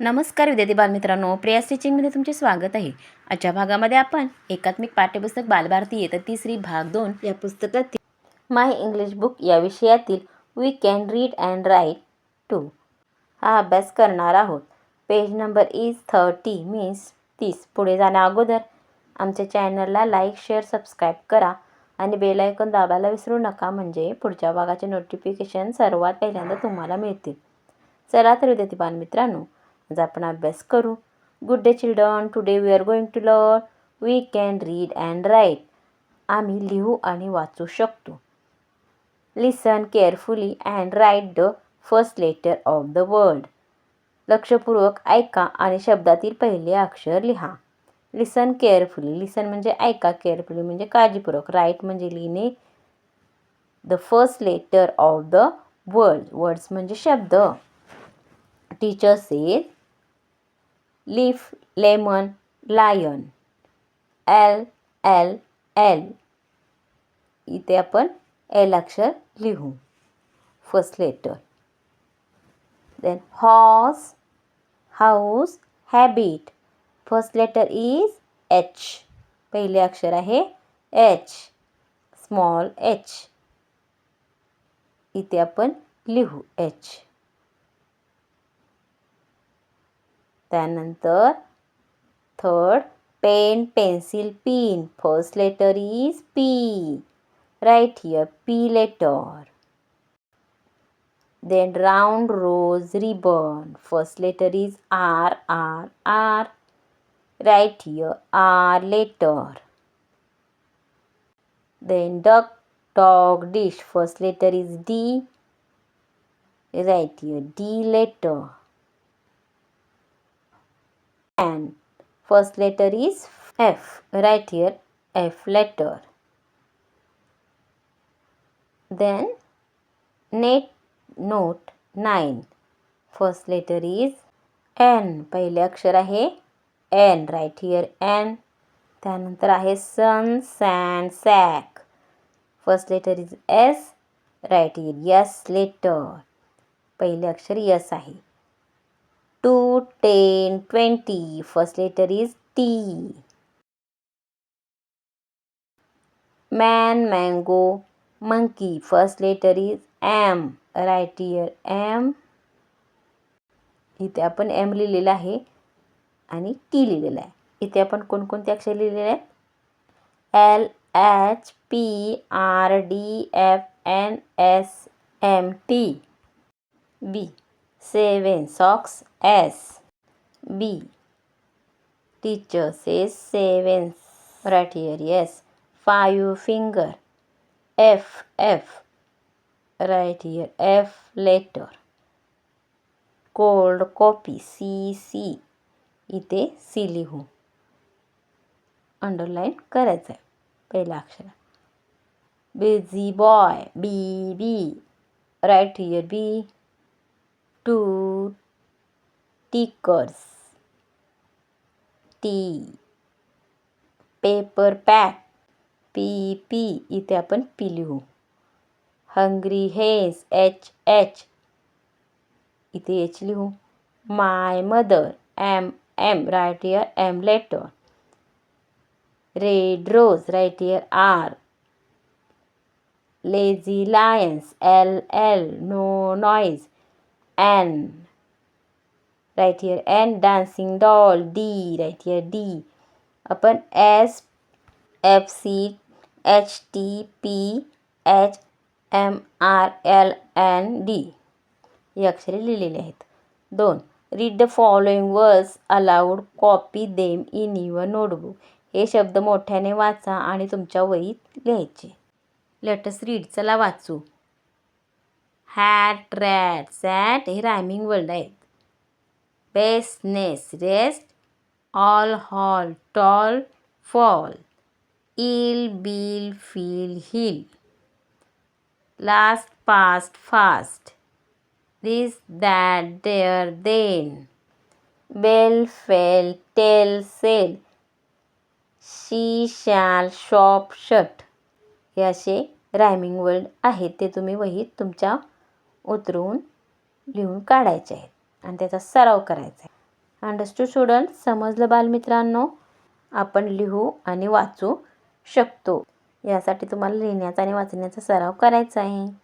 नमस्कार विद्यार्थी बालमित्रांनो प्रिया स्टिचिंगमध्ये तुमचे स्वागत आहे. आजच्या भागामध्ये आपण एकात्मिक पाठ्यपुस्तक बालभारती येतं तिसरी भाग दोन या पुस्तकातील माय इंग्लिश बुक या विषयातील we can read and write two हा अभ्यास करणार आहोत. Page number is thirty means तीस. पुढे जाण्या अगोदर आमच्या चॅनलला लाईक शेअर सबस्क्राईब करा आणि बेलायकन दाबायला विसरू नका म्हणजे पुढच्या भागाचे नोटिफिकेशन सर्वात पहिल्यांदा तुम्हाला मिळतील. चला तर विद्यार्थी बालमित्रांनो आज आपण अभ्यास करू. Good day children today we are going to learn we can read and write आम्ही लिहू आणि वाचू शकतो. Listen carefully and write the first letter of the word लक्षपूर्वक ऐका आणि शब्दातील पहिले अक्षर लिहा. लिसन केअरफुली लिसन म्हणजे ऐका. केअरफुली म्हणजे काळजीपूर्वक. राईट म्हणजे लिहिणे. The first letter of the word words म्हणजे शब्द. Teacher says leaf lemon lion L L L इथे आपण एल अक्षर लिहू. First letter then horse house habit first letter is H पहिले अक्षर आहे एच स्मॉल एच इथे आपण लिहू एच त्यानंतर third pen pencil pin first letter is P right here P letter then round rose ribbon first letter is R R R right here R letter then duck dog dish first letter is d right here d letter And first letter is f. Right here f letter. Then net note 9 first letter is n. पहिले अक्षर आहे N right here N त्यानंतर आहे sun sand sack first letter is S right here yes letter पहिले अक्षर yes आहे. Two ten twenty. First letter is T. Man mango monkey. First letter is M. Right here M. इथे आपण M लिहिलेलं आहे आणि टी लिहिलेलं आहे. इथे आपण कोणकोणते अक्षर लिहिलेले आहेत? L H P R D F N S M T. B. Seven socks S. B. Teacher says seven right here yes five finger. F F. Right here F letter. Cold copy C C. इथे C लिहू. Underline करायचं आहे पहिला अक्षर busy boy B B. Right here B. Two tickers T paper pack P P इथे आपण P लिहू. Hungry hens H H इथे एच लिहू. My mother M M right here M letter red rose right here R lazy lions L L no noise N right here N dancing doll D right here D आपण S F C H T P H M R L N D ही अक्षरे लिहिलेली आहेत. दोन read the following words aloud copy them in your notebook हे शब्द मोठ्याने वाचा आणि तुमच्या वहीत लिहायचे. लेटस रीड चला वाचू. हॅट रॅट सॅट हे रायमिंग वर्ड आहेत. Best nest rest all hall tall fall ill bill feel hill last past fast this that there then bell fell tell sell she shall shop shut हे असे rhyming word आहेत. ते तुम्ही वहीत तुमच्या उतरवून लिहून काढायचे आहेत आणि त्याचा सराव करायचा आहे. अंडरस्टू स्टुडंट समजलं बालमित्रांनो? आपण लिहू आणि वाचू शकतो. यासाठी तुम्हाला लिहिण्याचा आणि वाचण्याचा सराव करायचा आहे.